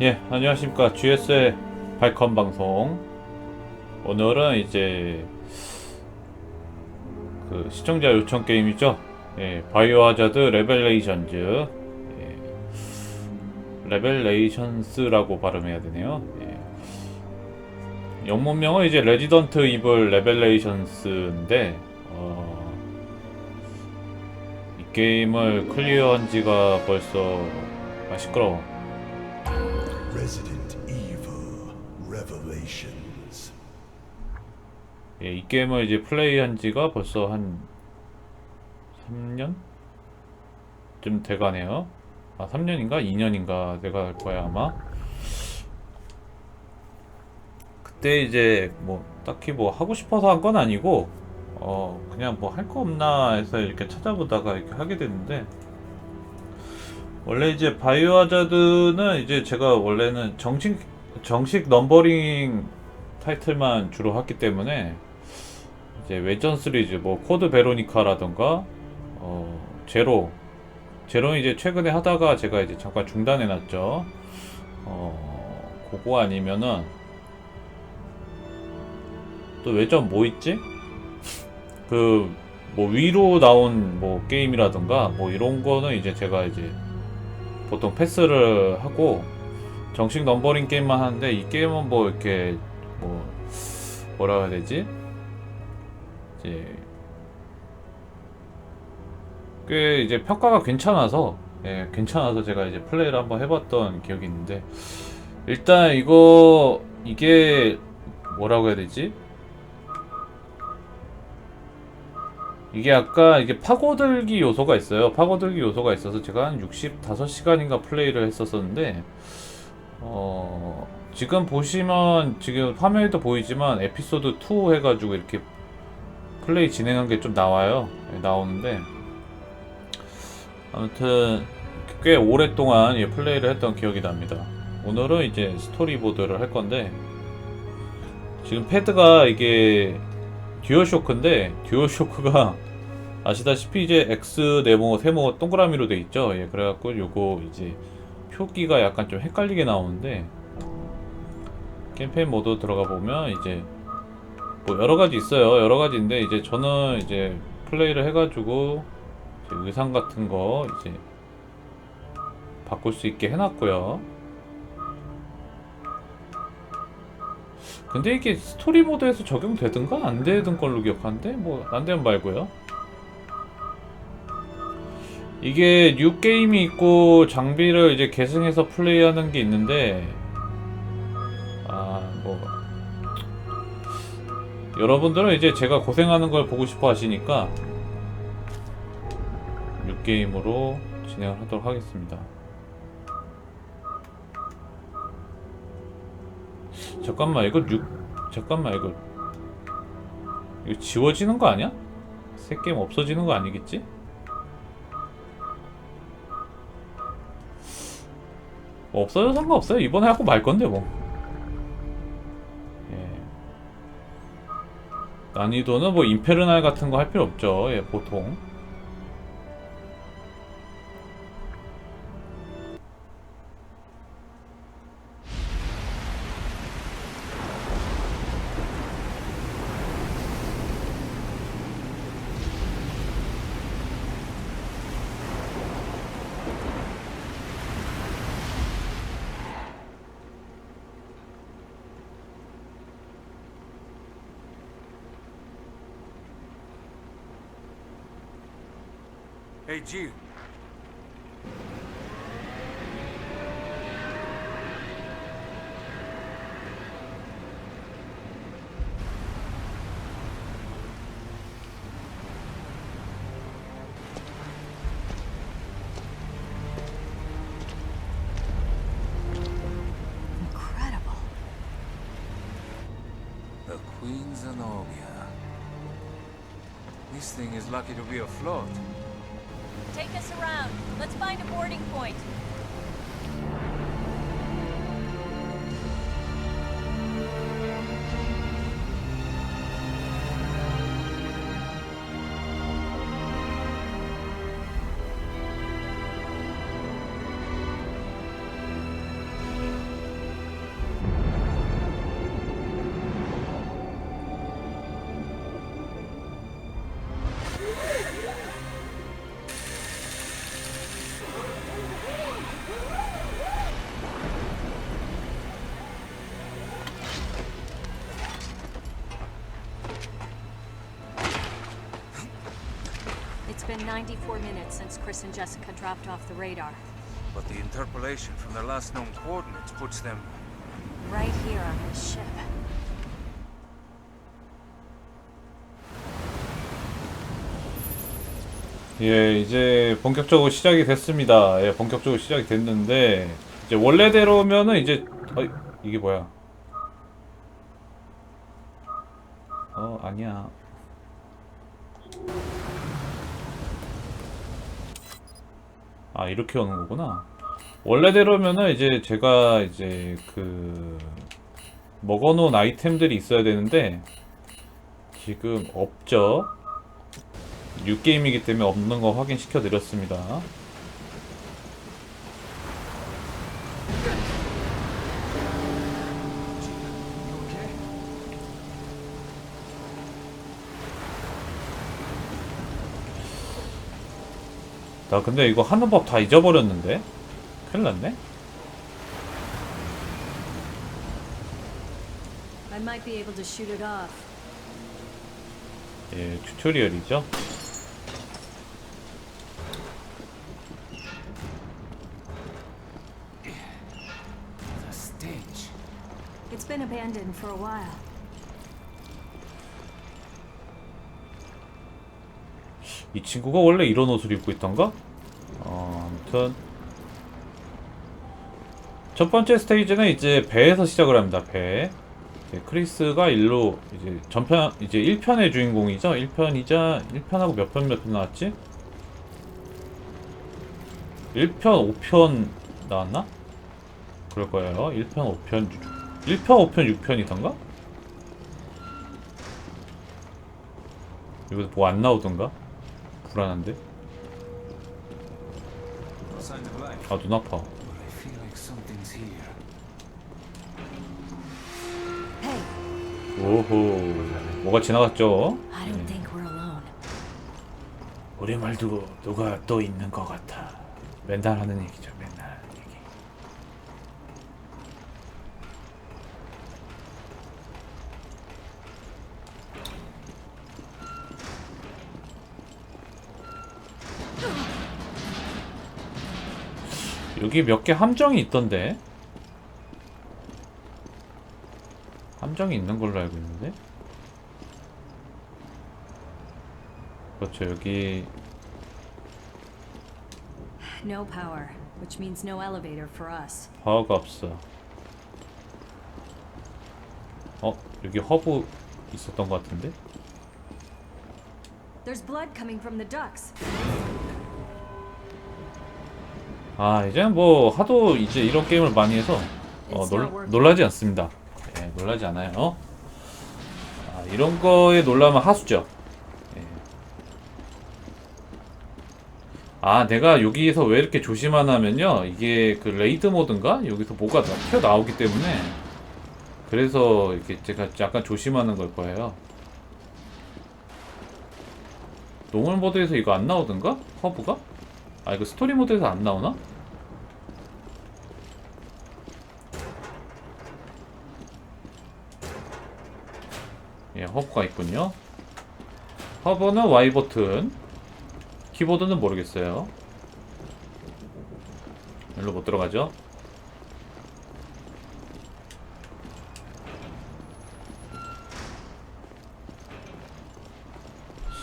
예, 안녕하십니까. GS의 발컨 방송. 오늘은 이제 그 시청자 요청 게임이죠. 예, 바이오 하자드 레벨레이션즈. 예, 레벨레이션스라고 발음해야 되네요. 예. 영문명은 이제 레지던트 이블 레벨레이션스인데, 어, 이 게임을 클리어한 지가 벌써, 아, 시끄러워. Resident Evil Revelations. 예, 이 게임을 이제 플레이한 지가 벌써 한 3년? 좀 돼가네요. 아, 3년인가? 2년인가 돼가 할 거야, 아마. 그때 이제 뭐, 딱히 뭐 하고 싶어서 한 건 아니고, 어, 그냥 뭐 할 거 없나 해서 이렇게 찾아보다가 이렇게 하게 됐는데, 원래 이제 바이오 하자드는 이제 제가 원래는 정식, 정식 넘버링 타이틀만 주로 했기 때문에 이제 외전 시리즈 뭐 코드 베로니카라던가 어 제로 제로는 이제 최근에 하다가 제가 이제 잠깐 중단해 놨죠. 어 그거 아니면은 또 외전 뭐 있지? 그 뭐 위로 나온 뭐 게임이라던가 뭐 이런 거는 이제 제가 이제 보통 패스를 하고 정식 넘버링 게임만 하는데 이 게임은 뭐 이렇게 뭐 뭐라 해야 되지? 이제 꽤 이제 평가가 괜찮아서 예, 괜찮아서 제가 이제 플레이를 한번 해봤던 기억이 있는데 일단 이거 이게 뭐라고 해야 되지? 이게 아까 이게 파고들기 요소가 있어요. 파고들기 요소가 있어서 제가 한 65시간인가 플레이를 했었었는데 어 지금 보시면 지금 화면에도 보이지만 에피소드 2 해가지고 이렇게 플레이 진행한 게 좀 나와요. 예, 나오는데 아무튼 꽤 오랫동안 예, 플레이를 했던 기억이 납니다. 오늘은 이제 스토리보드를 할 건데 지금 패드가 이게 듀얼쇼크인데 듀얼쇼크가 아시다시피 이제 X 네모 세모 동그라미로 돼 있죠. 예, 그래갖고 요거 이제 표기가 약간 좀 헷갈리게 나오는데 캠페인 모드 들어가 보면 이제 뭐 여러 가지 있어요. 여러 가지인데 이제 저는 이제 플레이를 해가지고 이제 의상 같은 거 이제 바꿀 수 있게 해놨고요. 근데 이게 스토리 모드에서 적용되든가 안 되든 걸로 기억하는데 뭐 안 되면 말고요. 이게 뉴 게임이 있고 장비를 이제 계승해서 플레이하는 게 있는데 아뭐 여러분들은 이제 제가 고생하는 걸 보고 싶어 하시니까 뉴 게임으로 진행을 하도록 하겠습니다. 잠깐만 이거 뉴 잠깐만 이거 이거 지워지는 거 아니야? 새 게임 없어지는 거 아니겠지? 뭐 없어도 상관없어요. 이번에 하고 말 건데 뭐. 예. 난이도는 뭐 인페르날 같은 거 할 필요 없죠. 예, 보통. Hey, Jill. Incredible. The Queen Zenobia. This thing is lucky to be afloat. Us around. Let's find a boarding point. 94 minutes since Chris and Jessica dropped off the radar. But the interpolation from their last known coordinates puts them Right here on this ship. 예, 이제 본격적으로 시작이 됐습니다. 예, 본격적으로 시작이 됐는데 이제 원래대로면은 이제 어, 이게 뭐야? 어, 아니야. 아, 이렇게 오는 거구나. 원래대로면은 이제 제가 이제 그 먹어놓은 아이템들이 있어야 되는데 지금 없죠. 뉴게임이기 때문에 없는 거 확인시켜 드렸습니다. 나 근데 이거 하는 법 다 잊어버렸는데? 큰일 났네? I might be able to shoot it off. 예, 튜토리얼이죠. It's been abandoned for a while. 이 친구가 원래 이런 옷을 입고 있던가? 어, 아무튼 첫 번째 스테이지는 이제 배에서 시작을 합니다. 배. 크리스가 일로 이제 전편 이제 1편의 주인공이죠. 1편이자 1편하고 몇 편 몇편 나왔지? 1편, 5편 나왔나? 그럴 거예요. 1편, 5편, 1편, 5편, 6편이던가? 여기서 뭐안 나오던가? 불안한데? 아, 눈 아파. But I feel like something's here. Hey, 오호. 뭐가 지나갔죠? I don't think we're alone. 우리 말도 누가 또 있는 것 같아. 맨날 하는 얘기죠, 여기 몇 개 함정이 있던데? 함정이 있는 걸로 알고 있는데? 그렇죠, 여기 No power, which means no elevator for us. 파워가 없어. 어? 여기 허브 있었던 것 같은데? There's blood coming from the ducts. 아 이제 뭐 하도 이제 이런 게임을 많이 해서 어, 놀, 놀라지 않습니다. 예, 놀라지 않아요. 아, 이런 거에 놀라면 하수죠. 예. 아 내가 여기에서 왜 이렇게 조심하냐면요 이게 그 레이드 모드인가 여기서 뭐가 나- 튀어 나오기 때문에 그래서 이렇게 제가 약간 조심하는 걸 거예요. 노멀 모드에서 이거 안 나오던가? 허브가? 아 이거 스토리 모드에서 안 나오나? 예, 허브가 있군요. 허브는 Y 버튼, 키보드는 모르겠어요. 일로 못 들어가죠?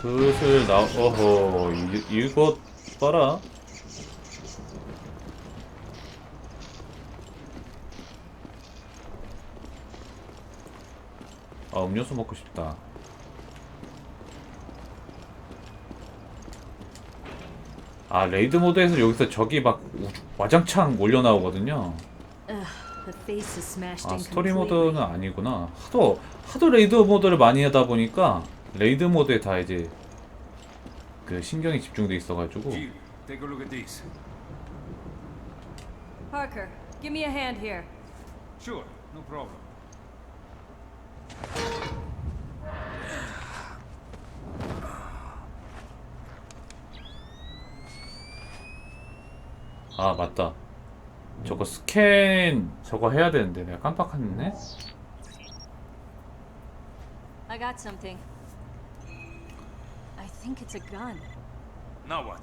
슬슬 나, 어허, 이, 이 거 봐라. 아, 음료수 먹고 싶다. 아, 레이드 모드에서 여기서 적이 막 우- 와장창 몰려 나오거든요. Ugh, the face is smashed 아, 스토리. 모드는 아니구나. 하도, 하도 레이드 모드를 많이 하다 보니까 레이드 모드에 다 이제 그 신경이 집중돼 있어가지고. Take a look at these. Parker, give me a hand here. Sure, no problem. 아 맞다 저거 스캔 저거 해야 되는데 내가 깜빡했네 I got something. I think it's a gun. Now what?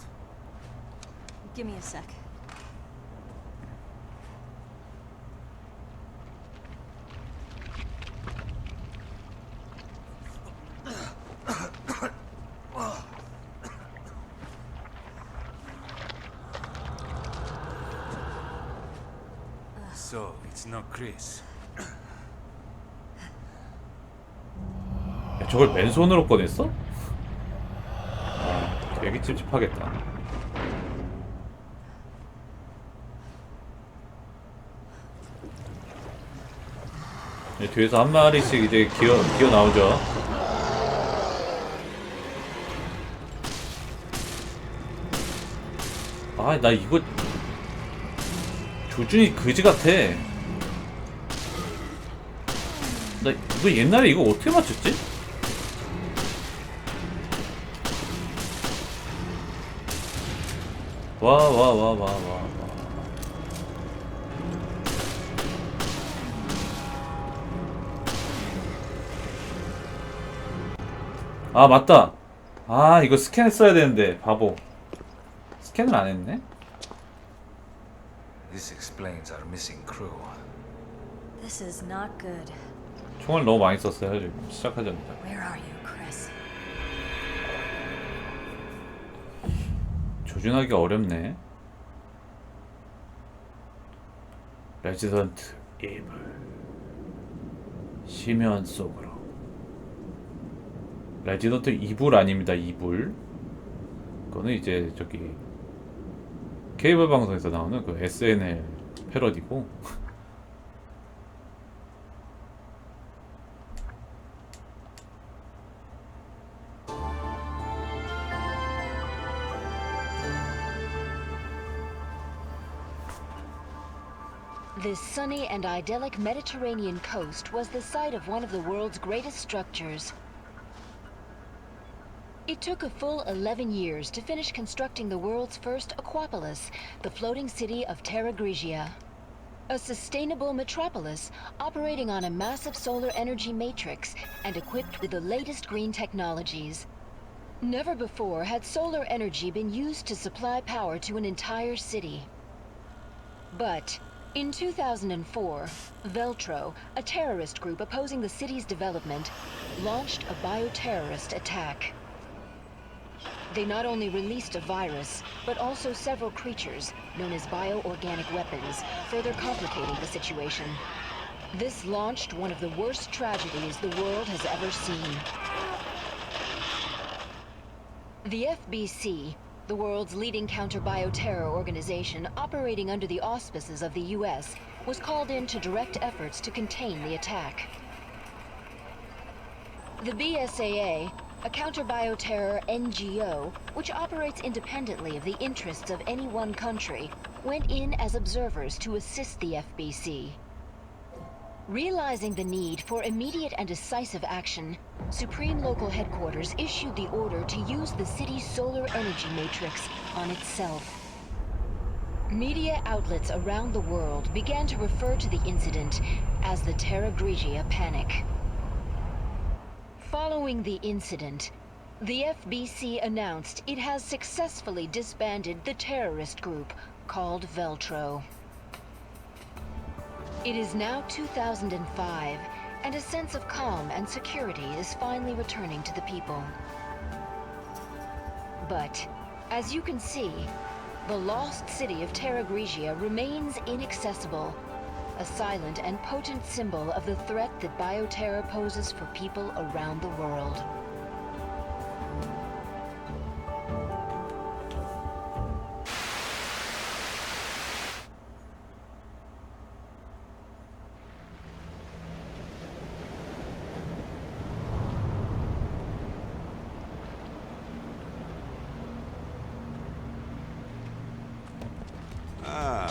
Give me a sec. So, it's not Chris. 야, 저걸 맨손으로 꺼냈어? 찝찝하겠다. 네, 뒤에서 한 마리씩 이제 기어 기어 나오죠. 아, 나 이거 조준이 그지 같아. 나 이거 옛날에 이거 어떻게 맞췄지? 와와와 와 와 와. 아 맞다. 아 이거 스캔했어야 되는데 바보. 스캔을 안 했네. This explains our missing crew. This is not good. 총을 너무 많이 썼어요 지금 시작하자마자. Where are you, 조준하기가 어렵네. 레지던트 이블 심연 속으로. 레지던트 이불 아닙니다. 이불. 그거는 이제 저기 케이블 방송에서 나오는 그 SNL 패러디고. This sunny and idyllic Mediterranean coast was the site of one of the world's greatest structures. It took a full 11 years to finish constructing the world's first aquapolis, the floating city of Terra Grigia. A sustainable metropolis operating on a massive solar energy matrix and equipped with the latest green technologies. Never before had solar energy been used to supply power to an entire city. But in 2004, Veltro, a terrorist group opposing the city's development, launched a bioterrorist attack. They not only released a virus, but also several creatures, known as bioorganic weapons, further complicating the situation. This launched one of the worst tragedies the world has ever seen. The FBC, the world's leading counter-bioterror organization operating under the auspices of the US, was called in to direct efforts to contain the attack. The BSAA, a counter-bioterror NGO, which operates independently of the interests of any one country, went in as observers to assist the FBC. Realizing the need for immediate and decisive action, Supreme Local Headquarters issued the order to use the city's solar energy matrix on itself. Media outlets around the world began to refer to the incident as the Terra Grigia Panic. Following the incident, the FBC announced it has successfully disbanded the terrorist group called Veltro. It is now 2005, and a sense of calm and security is finally returning to the people. But, as you can see, the lost city of Terra Grigia remains inaccessible, a silent and potent symbol of the threat that bioterror poses for people around the world.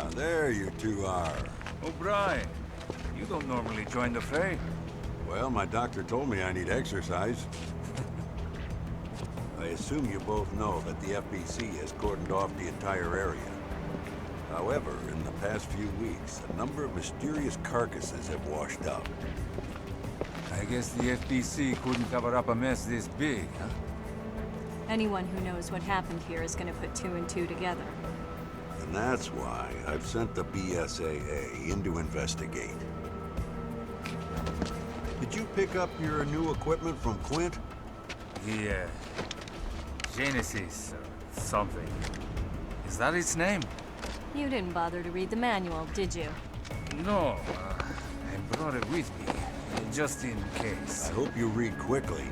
Ah, there you two are. O'Brien, you don't normally join the fray. Well, my doctor told me I need exercise. I assume you both know that the FBC has cordoned off the entire area. However, in the past few weeks, a number of mysterious carcasses have washed up. I guess the FBC couldn't cover up a mess this big, huh? Anyone who knows what happened here is gonna put two and two together. And that's why I've sent the BSAA in to investigate. Did you pick up your new equipment from Quint? Yeah. Genesis or something. Is that its name? You didn't bother to read the manual, did you? No. Uh, I brought it with me, just in case. I hope you read quickly,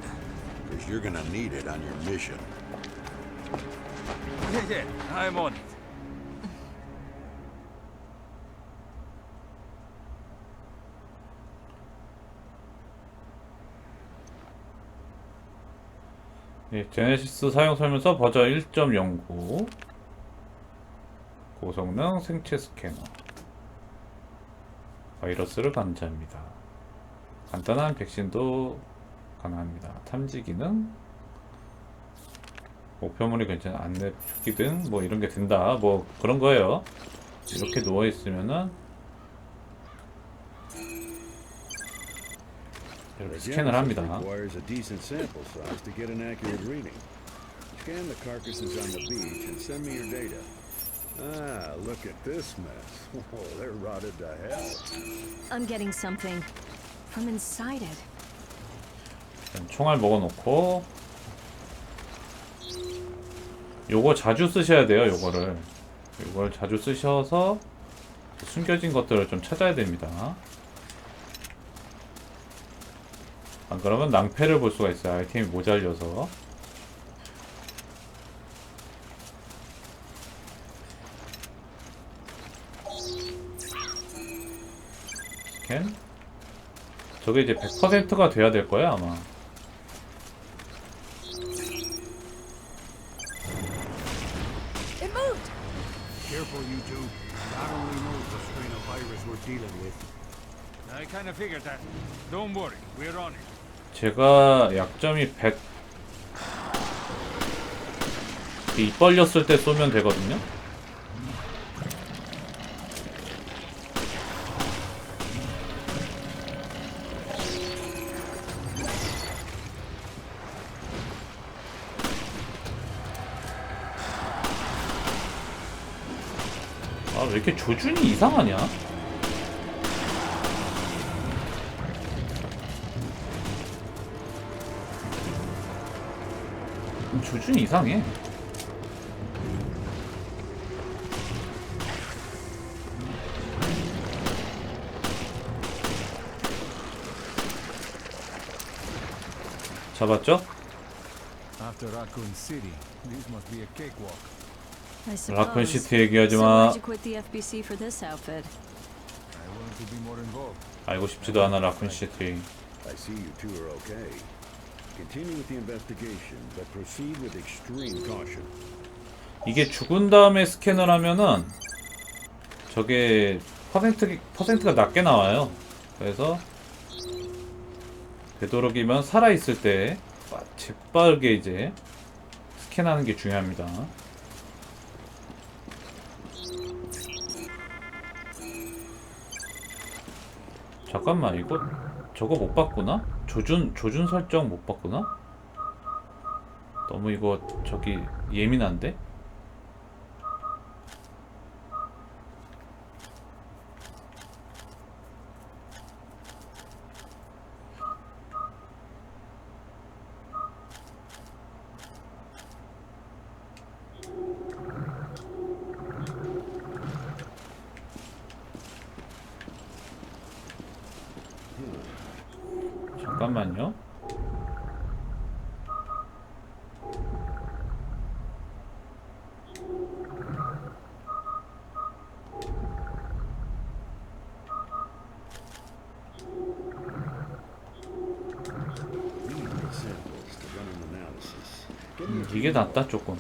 because you're gonna need it on your mission. Yeah, yeah, I'm on it. 예, 제네시스 사용 설명서 버전 1.09 고성능 생체 스캐너 바이러스를 감지합니다. 간단한 백신도 가능합니다. 탐지 기능 목표물이 괜찮은 안내 표기 등뭐 이런 게 된다 뭐 그런 거예요. 이렇게 누워 있으면은 이렇게 스캔을 합니다. requires a decent sample size to get an accurate reading. Scan the carcasses on the beach and send me your data. Ah, look at this mess. Oh, they're rotted to hell. I'm getting something from inside it. 일단 총알 먹어놓고 요거 자주 쓰셔야 돼요 요거를 요걸 자주 쓰셔서 숨겨진 것들을 좀 찾아야 됩니다 안 그러면 낭패를 볼 수가 있어요 아이템이 모자려서 스캔 저게 이제 100%가 돼야 될 거야 아마 It moved! Careful, you two. God only knows the strain of virus we're dealing with. I kind of figured that. Don't worry, we're on it. 제가 약점이 100... 입 벌렸을 때 쏘면 되거든요? 아 왜 이렇게 조준이 이상하냐 조준이 이상해. 잡았죠? After Raccoon City, this must be a cakewalk. I 라쿤 suppose. 시티 얘기하지 So 마. why'd you quit the FBC for this outfit? I wanted to be more involved. 알고 싶지도 않아 라쿤 시티. I see you two are okay. Continue with the investigation, but proceed with extreme caution. 이게 죽은 다음에 스캔을 하면은 저게 퍼센트 퍼센트가 낮게 나와요. 그래서 되도록이면 살아 있을 때 빠- 재빠르게 이제 스캔하는 게 중요합니다. 잠깐만 이거 저거 못 봤구나? 조준 조준 설정 못 봤구나? 너무 이거 저기 예민한데? 잠깐만요. 이게 낫다 조금.